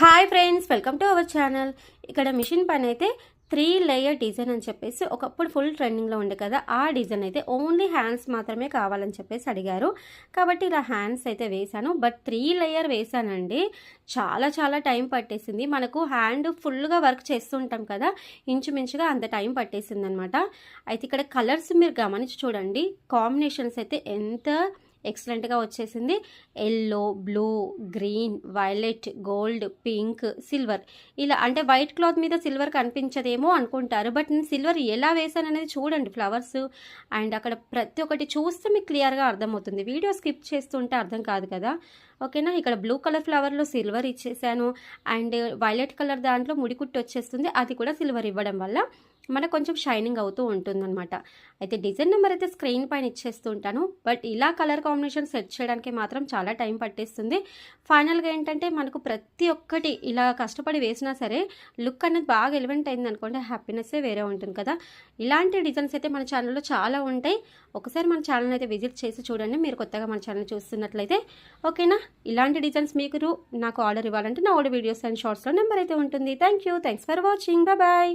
Hi friends welcome to our channel. ఇక్కడ machine పని అయితే త్రీ లేయర్ డిజైన్ అని చెప్పేసి ఒకప్పుడు ఫుల్ ట్రెండింగ్లో ఉండే కదా ఆ డిజైన్ అయితే ఓన్లీ హ్యాండ్స్ మాత్రమే కావాలని చెప్పేసి అడిగారు. కాబట్టి ఇలా హ్యాండ్స్ అయితే వేశాను. బట్ త్రీ లేయర్ వేశానండి. చాలా చాలా టైం పట్టేసింది. మనకు హ్యాండ్ ఫుల్గా వర్క్ చేస్తుంటాం కదా ఇంచుమించుగా అంత టైం పట్టేసింది అనమాట అయితే ఇక్కడ కలర్స్ మీరు గమనించి చూడండి. కాంబినేషన్స్ అయితే ఎంత ఎక్సలెంట్గా వచ్చేసింది. Yellow blue green violet gold pink silver ఇలా అంటే వైట్ క్లాత్ మీద సిల్వర్ కనిపించదేమో అనుకుంటారు. బట్ నేను సిల్వర్ ఎలా వేసాను అనేది చూడండి ఫ్లవర్స్ అండ్ అక్కడ ప్రతి ఒక్కటి చూస్తే మీకు క్లియర్గా అర్థమవుతుంది. వీడియో స్కిప్ చేస్తుంటే అర్థం కాదు కదా. ఓకేనా ఇక్కడ బ్లూ కలర్ ఫ్లవర్లో సిల్వర్ ఇచ్చేసాను. అండ్ వైలెట్ కలర్ దాంట్లో ముడికుట్టు వచ్చేస్తుంది. అది కూడా సిల్వర్ ఇవ్వడం వల్ల. మనకు కొంచెం షైనింగ్ అవుతూ ఉంటుందన్నమాట. అయితే డిజైన్ నెంబర్ అయితే స్క్రీన్ పైన ఇచ్చేస్తూ ఉంటాను. బట్ ఇలా కలర్ కాంబినేషన్ సెట్ చేయడానికి మాత్రం చాలా టైం పట్టేస్తుంది. ఫైనల్గా ఏంటంటే మనకు ప్రతి ఒక్కటి ఇలా కష్టపడి వేసినా సరే లుక్ అనేది బాగా ఎలివెంట్ అయింది అనుకోండి హ్యాపీనెస్సే వేరే ఉంటుంది కదా. ఇలాంటి డిజైన్స్ అయితే మన ఛానల్లో చాలా ఉంటాయి. ఒకసారి మన ఛానల్ అయితే విజిట్ చేసి చూడండి. మీరు కొత్తగా మన ఛానల్ చూస్తున్నట్లయితే ఓకేనా ఇలాంటి డిజైన్స్ మీకు నాకు ఆర్డర్ ఇవ్వాలంటే నా ఓడి వీడియోస్ అండ్ షార్ట్స్లో నెంబర్ అయితే ఉంటుంది. Thank you thanks for watching bye